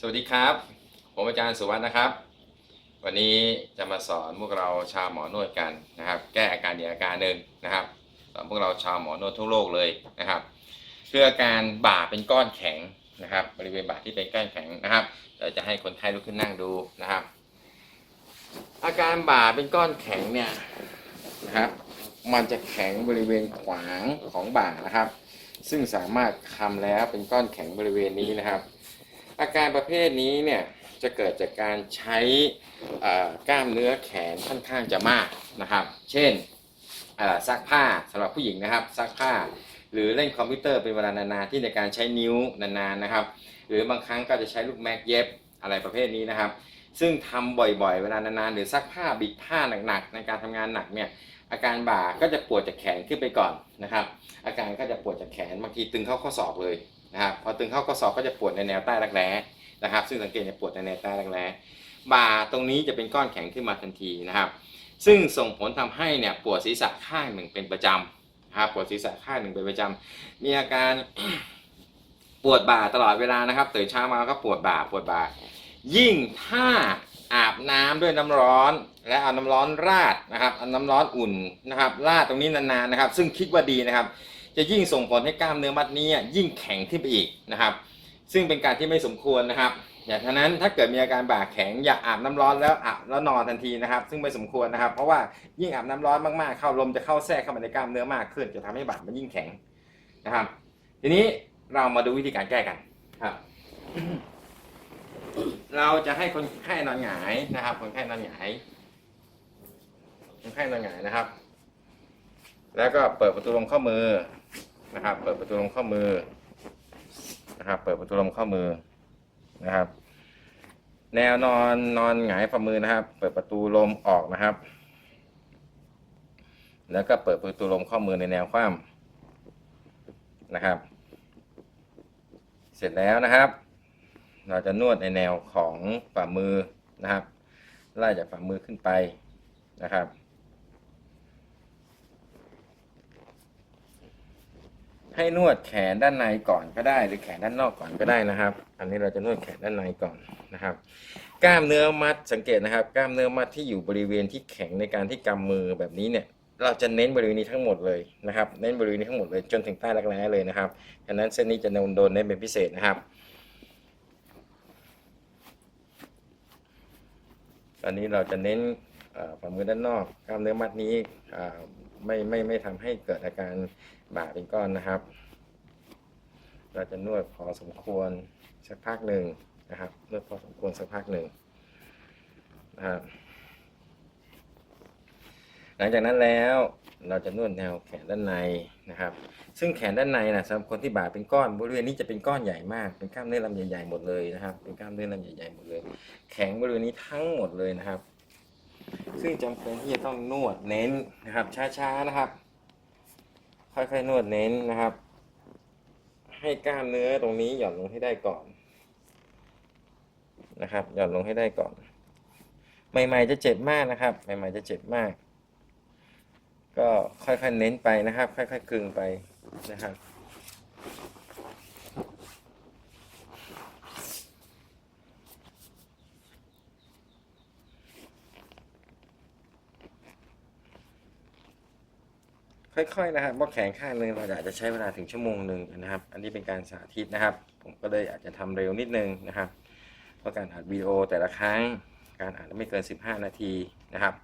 สวัสดีครับ ผมอาจารย์สุวัสด์นะครับ วันนี้จะมาสอนพวกเราชาวหมอนวดกันนะครับ แก้อาการอีกอาการหนึ่งนะครับสอนพวกเราชาวหมอนวดทั่วโลกเลยนะครับคืออาการบ่าเป็นก้อนแข็งนะครับ บริเวณบ่าที่เป็นก้อนแข็งนะครับเราจะให้คนไข้ลุกขึ้นนั่งดูนะครับ อาการบ่าเป็นก้อนแข็งเนี่ยนะครับมันจะแข็งบริเวณขวางของบ่านะครับ ซึ่งสามารถคำแล้วเป็นก้อนแข็งบริเวณนี้นะครับ อาการประเภทนี้เนี่ยจะเกิดจากการใช้กล้ามเนื้อแขนค่อนข้างจะมากนะครับ เช่นซักผ้าสำหรับผู้หญิงนะครับซักผ้า หรือเล่นคอมพิวเตอร์เป็นเวลานานๆที่ในการใช้นิ้วนานๆนะครับ หรือบางครั้งก็จะใช้ลูกแม็กเย็บอะไรประเภทนี้นะครับ ซึ่งทำบ่อยๆ เวลานานๆหรือซักผ้าบิดผ้าหนักๆ ในการทำงานหนักเนี่ยอาการบ่าก็จะปวดจากแขนขึ้นไปก่อนนะครับ อาการก็จะปวดจากแขนบางทีตึงเข้าข้อศอกเลย นะครับพอตึงเข้าข้อศอกก็จะปวดในแนวใต้รักแร้นะครับ ซึ่งสังเกตจะปวดในแนวใต้รักแร้บ่าตรงนี้จะเป็นก้อนแข็งขึ้นมาทันทีนะครับ ซึ่งส่งผลทำให้เนี่ยปวดศีรษะข้างหนึ่งเป็นประจำนะครับปวดศีรษะข้างหนึ่งเป็นประจำมีอาการปวดบ่าตลอดเวลานะครับตื่นเช้ามาก็ปวดบ่าปวดบ่า ยิ่งถ้าอาบน้ำด้วยน้ำร้อน และเอาน้ำร้อนราดนะครับเอาน้ำร้อนอุ่นนะครับราดตรงนี้นานๆนะครับ ซึ่งคิดว่าดีนะครับ จะยิ่งส่งผลให้กล้ามเนื้อมัดนี้ยิ่งแข็งขึ้นไปอีกนะครับ ซึ่งเป็นการที่ไม่สมควรนะครับอย่างฉะนั้นถ้าเกิดมีอาการบ่าแข็งอย่าอาบน้ำร้อนแล้วอาบแล้วนอนทันทีนะครับ ซึ่งไม่สมควรนะครับ เพราะว่ายิ่งอาบน้ำร้อนมากๆเข้าลมจะเข้าแทรกเข้ามาในกล้ามเนื้อมากขึ้น จะทำให้บ่ามันยิ่งแข็งนะครับ ทีนี้เรามาดูวิธีการแก้กันครับ เราจะให้คนไข้นอนหงายนะครับ คนไข้นอนหงายคนไข้นอนหงายนะครับ แล้วก็เปิดประตูลมข้อมือนะครับ เปิดประตูลมข้อมือนะครับ เปิดประตูลมข้อมือนะครับ แนวนอนนอนหงายฝ่ามือนะครับ เปิดประตูลมออกนะครับ แล้วก็เปิดประตูลมข้อมือในแนวคว่ำนะครับ เสร็จแล้วนะครับ เราจะนวดในแนวของฝ่ามือนะครับ ไล่จากฝ่ามือขึ้นไปนะครับ ให้นวดแขนด้านในก่อนก็ได้ หรือแขนด้านนอกก่อนก็ได้นะครับ อันนี้เราจะนวดแขนด้านในก่อนนะครับ กล้ามเนื้อมัดสังเกตนะครับ กล้ามเนื้อมัดที่อยู่บริเวณที่แข็งในการที่กำมือแบบนี้เนี่ยเราจะเน้นบริเวณนี้ทั้งหมดเลยนะครับ เน้นบริเวณนี้ทั้งหมดเลยจนถึงใต้รักแร้เลยนะครับฉะนั้นเส้นนี้จะโดนเน้นเป็นพิเศษนะครับ ตอนนี้เราจะเน้นฝ่ามือด้านนอก กล้ามเนื้อมัดนี้ ไม่ไม่ไม่ทำให้เกิดอาการบ่าเป็นก้อนนะครับ เราจะนวดพอสมควรสักพักหนึ่งนะครับนวดพอสมควรสักพักหนึ่งนะครับหลังจากนั้นแล้วเราจะนวดแนวแขนด้านในนะครับ ซึ่งแขนด้านในนะสำหรับคนที่บ่าเป็นก้อนบริเวณนี้จะเป็นก้อนใหญ่มากเป็นกล้ามเนื้อลำใหญ่ๆหมดเลยนะครับ เป็นกล้ามเนื้อลำใหญ่ๆหมดเลย แข็งบริเวณนี้ทั้งหมดเลยนะครับ ซึ่งจำเป็นที่จะต้องนวดเน้นนะครับ ช้าๆนะครับ ค่อยๆนวดเน้นนะครับ ให้กล้ามเนื้อตรงนี้หย่อนลงให้ได้ก่อนนะครับ หย่อนลงให้ได้ก่อน ใหม่ๆจะเจ็บมากนะครับ ใหม่ๆจะเจ็บมาก ก็ค่อยๆเน้นไปนะครับ ค่อยๆกึงไปนะครับ ค่อยๆนะครับเพราแขนข้างหนึ่งเราอาจจะใช้เวลาถึงชั่วโมงหนึ่งนะครับ อันนี้เป็นการสาธิตนะครับ ผมก็เลยอาจจะทำเร็วนิดนึงนะครับ เพราะการอัดวิดีโอแต่ละครั้ง การอัดไม่เกิน 15 นาทีนะครับ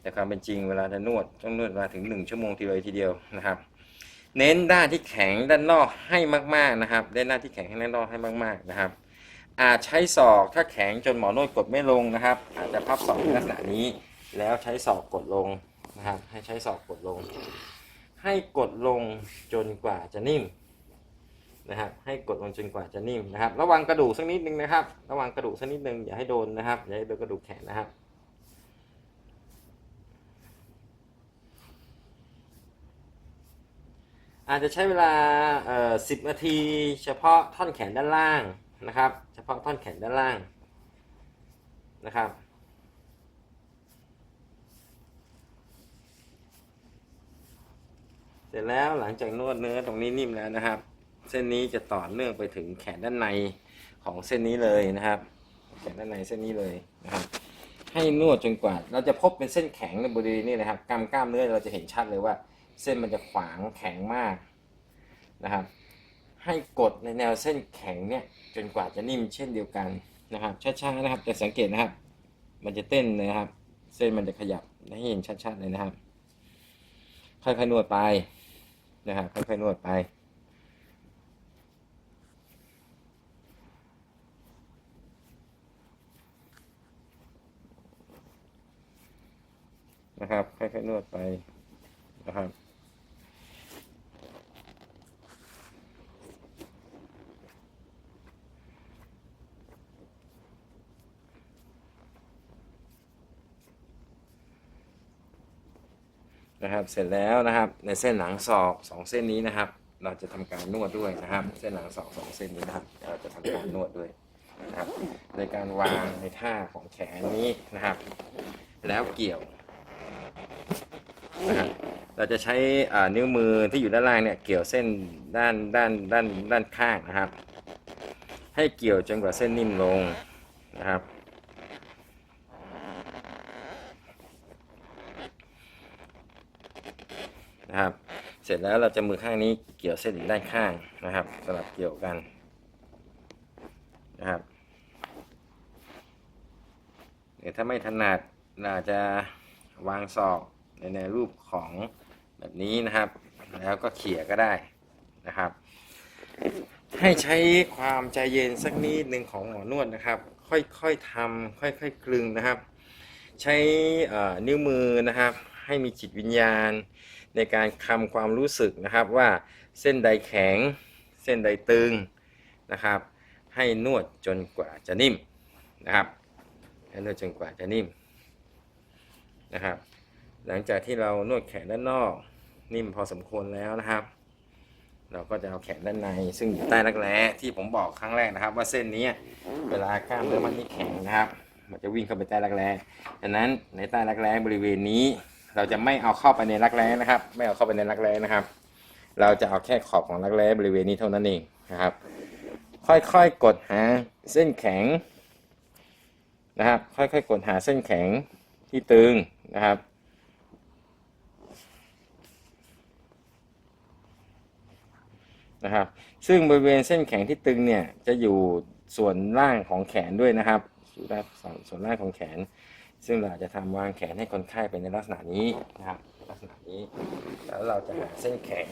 แต่ความเป็นจริงเวลาจะนวดต้องนวดเวลาถึง 1 ชั่วโมงทีเลยทีเดียวนะครับ เน้นด้านที่แข็งด้านนอกให้มากๆนะครับเน้นด้านที่แข็งให้ด้านนอกให้มากๆนะครับ อาจใช้ศอกถ้าแข็งจนหมอนวดกดไม่ลงนะครับ อาจจะพับศอกในลักษณะนี้ แล้วใช้ศอกกดลงนะครับ ให้ใช้ศอกกดลง ให้กดลงจนกว่าจะนิ่มนะครับ ให้กดลงจนกว่าจะนิ่มนะครับ ระวังกระดูกสักนิดนึงนะครับ ระวังกระดูกสักนิดนึงอย่าให้โดนนะครับอย่าให้โดนกระดูกแขนนะครับอาจจะใช้เวลาเอ่อ10นาที เฉพาะท่อนแขนด้านล่างนะครับ เฉพาะท่อนแขนด้านล่างนะครับ เสร็จแล้วหลังจากนวดเนื้อตรงนี้นิ่มแล้วนะครับ เส้นนี้จะต่อเนื่องไปถึงแขนด้านในของเส้นนี้เลยนะครับ แขนด้านในเส้นนี้เลยนะครับ ให้นวดจนกว่า เราจะพบเป็นเส้นแข็งในบริเวณนี้นะครับกล้ามกล้ามเนื้อเราจะเห็นชัดเลยว่า เส้นมันจะขวางแข็งมากนะครับ ให้กดในแนวเส้นแข็งเนี่ยจนกว่าจะนิ่มเช่นเดียวกันนะครับช้าๆนะครับแต่สังเกตนะครับ มันจะเต้นนะครับ เส้นมันจะขยับให้เห็นชัดๆเลยนะครับค่อยๆนวดไป นะครับค่อยๆนวดไป นะครับค่อยๆนวดไปนะครับ นะครับ เสร็จแล้วนะครับ ในเส้นหลังศอกสองเส้นนี้นะครับ เราจะทำการนวดด้วยนะครับ เส้นหลังศอกสองเส้นนี้นะครับเดี๋ยวเราจะทำการนวดด้วยนะครับในการวางในท่าของแขนนี้นะครับ แล้วเกี่ยวนะครับเราจะใช้อ่านิ้วมือที่อยู่ด้านล่างเนี่ยเกี่ยวเส้นด้านด้านด้านด้านข้างนะครับ ให้เกี่ยวจนกว่าเส้นนิ่มลงนะครับ นะครับ เสร็จแล้วเราจะมือข้างนี้เกี่ยวเส้นอีกด้านข้างนะครับสลับเกี่ยวกันนะครับเดี๋ยวถ้าไม่ถนัดเราจะวางศอกในในรูปของแบบนี้นะครับ แล้วก็เขี่ยก็ได้นะครับ ให้ใช้ความใจเย็นสักนิดหนึ่งของหมอนวดนะครับ ค่อยๆทำค่อยๆคลึงนะครับ ใช้นิ้วมือนะครับ ให้มีจิตวิญญาณ ในการคำความรู้สึกนะครับว่าเส้นใดแข็ง เส้นใดตึงนะครับ ให้นวดจนกว่าจะนิ่มนะครับให้นวดจนกว่าจะนิ่มนะครับ หลังจากที่เรานวดแขนด้านนอก นิ่มพอสมควรแล้วนะครับ เราก็จะเอาแขนด้านใน ซึ่งอยู่ใต้รักแร้ที่ผมบอกครั้งแรกนะครับ ว่าเส้นนี้เวลากล้ามเนื้อมันนี่แข็งนะครับ มันจะวิ่งเข้าไปใต้รักแร้ดังนั้นในใต้รักแร้บริเวณนี้ เราจะไม่เอาเข้าไปในรักแร้นะครับ ไม่เอาเข้าไปในรักแร้นะครับ เราจะเอาแค่ขอบของรักแร้บริเวณนี้เท่านั้นเองนะครับ ค่อยๆกดหาเส้นแข็งนะครับ ค่อยๆกดหาเส้นแข็งที่ตึงนะครับนะครับ ซึ่งบริเวณเส้นแข็งที่ตึงเนี่ยจะอยู่ส่วนล่างของแขนด้วยนะครับอยู่ด้านส่วนส่วนล่างของแขน ซึ่งเราจะทำวางแขนให้คนไข้เป็นในลักษณะนี้นะครับลักษณะนี้ แล้วเราจะหาเส้นแข็ง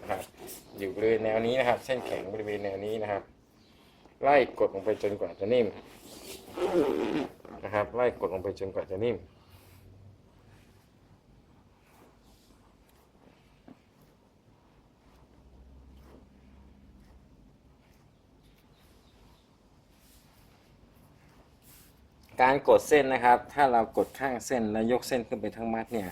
นะครับอยู่บริเวณแนวนี้นะครับ เส้นแข็งบริเวณแนวนี้นะครับ ไล่กดลงไปจนกว่าจะนิ่มนะครับ ไล่กดลงไปจนกว่าจะนิ่ม การกดเส้นนะครับ ถ้าเรากดข้างเส้นแล้วยกเส้นขึ้นไปทั้งมัดเนี่ย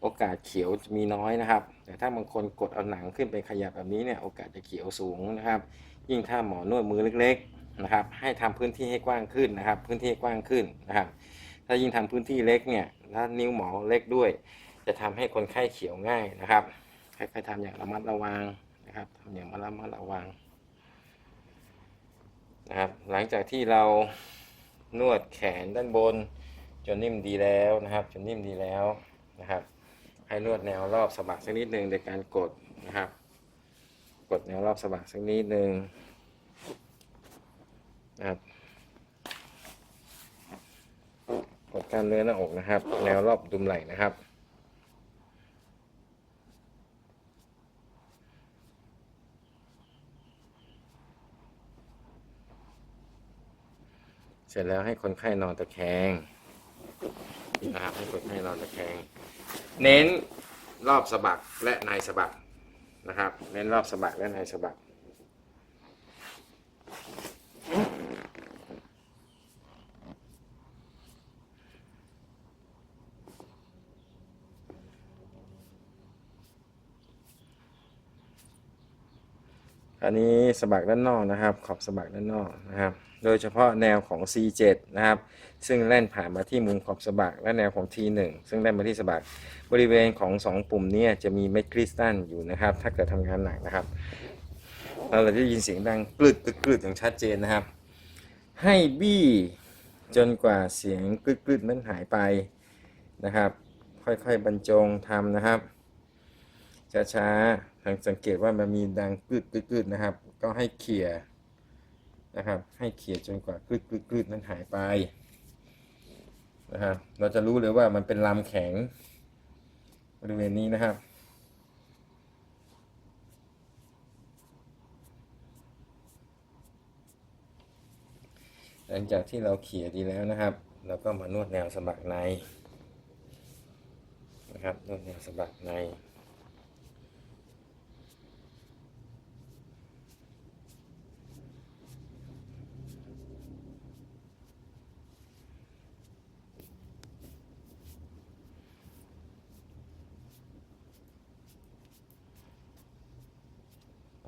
โอกาสเขียวจะมีน้อยนะครับ แต่ถ้าบางคนกดเอาหนังขึ้นไปขยับแบบนี้เนี่ยโอกาสจะเขียวสูงนะครับ ยิ่งถ้าหมอนวดมือเล็กๆนะครับ ให้ทำพื้นที่ให้กว้างขึ้นนะครับ พื้นที่กว้างขึ้นนะครับ ถ้ายิ่งทำพื้นที่เล็กเนี่ยแล้วนิ้วหมอเล็กด้วย จะทำให้คนไข้เขียวง่ายนะครับค่อยๆทำอย่างระมัดระวังนะครับทำอย่างระมัดระวังนะครับ หลังจากที่เรา นวดแขนด้านบน จนนิ่มดีแล้วนะครับ จนนิ่มดีแล้วนะครับ ให้นวดแนวรอบสะบักสักนิดหนึ่งโดยการกดนะครับ กดแนวรอบสะบักสักนิดหนึ่งนะครับกดกล้ามเนื้อหน้าอกนะครับ แนวรอบดุมไหล่นะครับ เสร็จแล้วให้คนไข้นอนตะแคงนะครับให้คนไข้นอนตะแคง เน้นรอบสะบักและในสะบักนะครับ เน้นรอบสะบักและในสะบัก อันนี้สะบักด้านนอกนะครับ ขอบสะบักด้านนอกนะครับ โดยเฉพาะแนวของ C7 นะครับ ซึ่งแล่นผ่านมาที่มุมขอบสะบักและแนวของ T1 ซึ่งแล่นมาที่สะบักบริเวณของ 2 ปุ่มนี้จะมีเม็ดคริสตัลอยู่นะครับ ถ้าเกิดทำงานหนักนะครับ เราจะได้ยินเสียงดังกรึดกรึดกรึดอย่างชัดเจนนะครับ ให้บี้จนกว่าเสียงกรึดกรึดนั้นหายไปนะครับ ค่อยๆบรรจงทำนะครับช้าๆ ทางสังเกตว่ามันมีดังกรึดกรึดกึดนะครับ ก็ให้เขี่ยนะครับ ให้เขี่ยจนกว่ากรึดกรึดกึดนั้นหายไปนะครับเราจะรู้เลยว่ามันเป็นลำแข็งบริเวณนี้นะครับหลังจากที่เราเขี่ยดีแล้วนะครับ เราก็มานวดแนวสะบักในนะครับ นวดแนวสะบักใน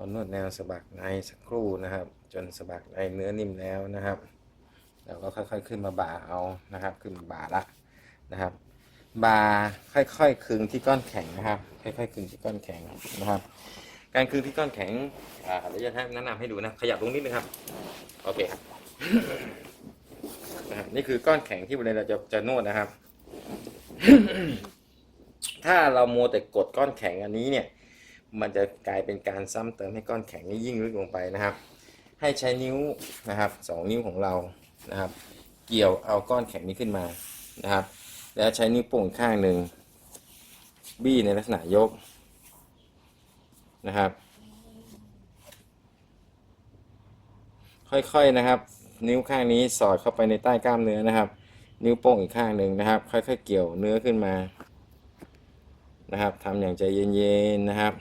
พอนวดแนวสะบักในสักครู่นะครับ จนสะบักในเนื้อนิ่มแล้วนะครับเราก็ค่อยๆขึ้นมาบ่าเอานะครับ ขึ้นมาบ่าละนะครับ บ่าค่อยๆคึงที่ก้อนแข็งนะครับ ค่อยๆคึงที่ก้อนแข็งนะครับ การคึงที่ก้อนแข็งอ่าเดี๋ยวจะแนะนำให้ดูนะขยับลงนิดนึงครับโอเคครับนี่คือก้อนแข็งที่วันนี้เราจะจะนวดนะครับ ถ้าเราโมแต่กดก้อนแข็งอันนี้เนี่ย มันจะกลายเป็นการซ้ำเติมให้ก้อนแข็งนี้ยิ่งลึกลงไปนะครับ ให้ใช้นิ้วนะครับสองนิ้วของเรานะครับ เกี่ยวเอาก้อนแข็งนี้ขึ้นมานะครับ แล้วใช้นิ้วโป้งอีกข้างหนึ่งบี้ในลักษณะยกนะครับ ค่อยๆนะครับ นิ้วข้างนี้สอดเข้าไปในใต้กล้ามเนื้อนะครับ นิ้วโป้งอีกข้างหนึ่งนะครับ ค่อยๆเกี่ยวเนื้อขึ้นมานะครับทำอย่างใจเย็นๆนะครับ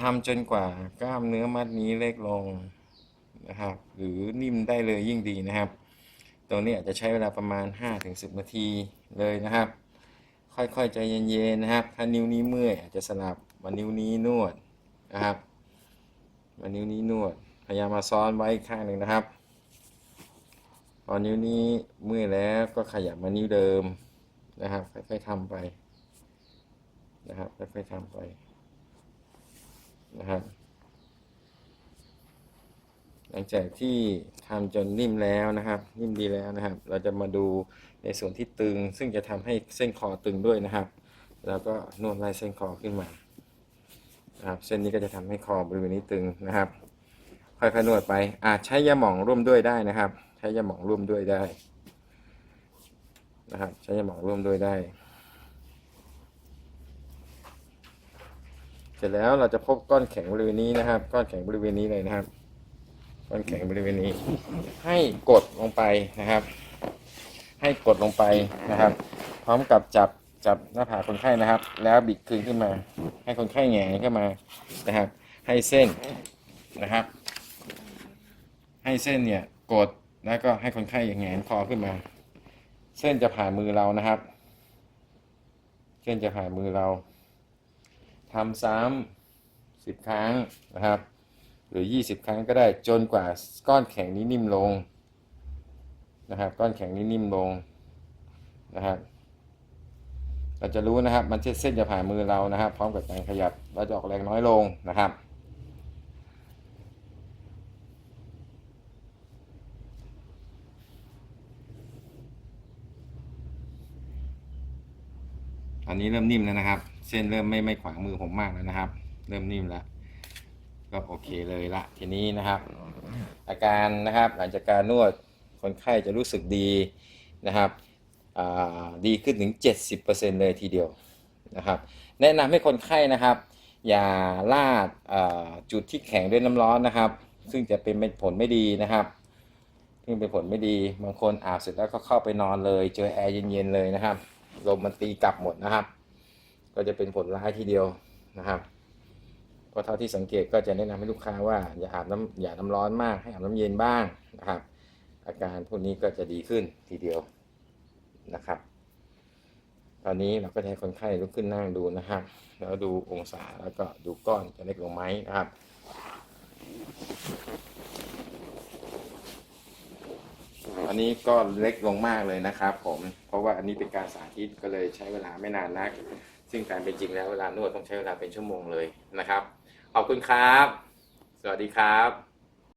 ทำจนกว่ากล้ามเนื้อมัดนี้เล็กลงนะครับ หรือนิ่มได้เลยยิ่งดีนะครับ ตรงนี้อาจจะใช้เวลาประมาณ 5-10 นาทีเลยนะครับ ค่อยๆใจเย็นๆนะครับ ถ้านิ้วนี้เมื่อยอาจจะสลับมานิ้วนี้นวดนะครับมานิ้วนี้นวดพยายามมาซ้อนไว้อีกข้างหนึ่งนะครับพอนิ้วนี้เมื่อยแล้วก็ขยับมานิ้วเดิมนะครับค่อยๆทำไปนะครับค่อยๆทำไป นะครับ หลังจากที่ทำจนนิ่มแล้วนะครับ นิ่มดีแล้วนะครับ เราจะมาดูในส่วนที่ตึง ซึ่งจะทำให้เส้นคอตึงด้วยนะครับ แล้วก็นวดไล่เส้นคอขึ้นมานะครับ เส้นนี้ก็จะทำให้คอบริเวณนี้ตึงนะครับ ค่อยๆนวดไปอาจใช้ยาหม่องร่วมด้วยได้นะครับ ใช้ยาหม่องร่วมด้วยได้นะครับ ใช้ยาหม่องร่วมด้วยได้ เสร็จแล้วเราจะพบก้อนแข็งบริเวณนี้นะครับ ก้อนแข็งบริเวณนี้เลยนะครับ ก้อนแข็งบริเวณนี้ ให้กดลงไปนะครับ ให้กดลงไปนะครับ พร้อมกับจับจับหน้าผากคนไข้นะครับ แล้วบิดคืนขึ้นมา ให้คนไข้แหงนขึ้นมานะครับ ให้เส้นนะครับ ให้เส้นเนี่ยกดแล้วก็ให้คนไข้แหงนคอขึ้นมา เส้นจะผ่านมือเรานะครับ เส้นจะผ่านมือเรา ทำซ้ำสิบครั้งนะครับ หรือ 20 ครั้งก็ได้จนกว่าก้อนแข็งนี้นิ่มลงนะครับ ก้อนแข็งนี้นิ่มลงนะครับ เราจะรู้นะครับ มันเส้นจะผ่านมือเรานะครับ พร้อมกับการขยับเราจะออกแรงน้อยลงนะครับอันนี้เริ่มนิ่มแล้วนะครับ เส้นเริ่มไม่ไม่ขวางมือผมมากแล้วนะครับ เริ่มนิ่มแล้วก็โอเคเลยละทีนี้นะครับ อาการนะครับหลังจากการนวดคนไข้จะรู้สึกดีนะครับดีขึ้นถึง 70%เลยทีเดียวนะครับ แนะนำให้คนไข้นะครับ อย่าลาดอ่าจุดที่แข็งด้วยน้ำร้อนนะครับ ซึ่งจะเป็นผลไม่ดีนะครับซึ่งเป็นผลไม่ดีบางคนอาบเสร็จแล้วก็เข้าไปนอนเลย เจอแอร์เย็นๆเลยนะครับลมมันตีกลับหมดนะครับ ก็จะเป็นผลร้ายทีเดียวนะครับก็เท่าที่สังเกตก็จะแนะนำให้ลูกค้าว่าอย่าอาบน้ำอย่าน้ำร้อนมากให้อาบน้ำเย็นบ้างนะครับ อาการพวกนี้ก็จะดีขึ้นทีเดียวนะครับ ตอนนี้เราก็จะให้คนไข้ลุกขึ้นนั่งดูนะครับ แล้วดูองศาแล้วก็ดูก้อนจะเล็กลงไหมนะครับอันนี้ก็เล็กลงมากเลยนะครับ ผมเพราะว่าอันนี้เป็นการสาธิตก็เลยใช้เวลาไม่นานนัก ซึ่งการเป็นจริงแล้วเวลานวดต้องใช้เวลาเป็นชั่วโมงเลยนะครับ ขอบคุณครับ สวัสดีครับ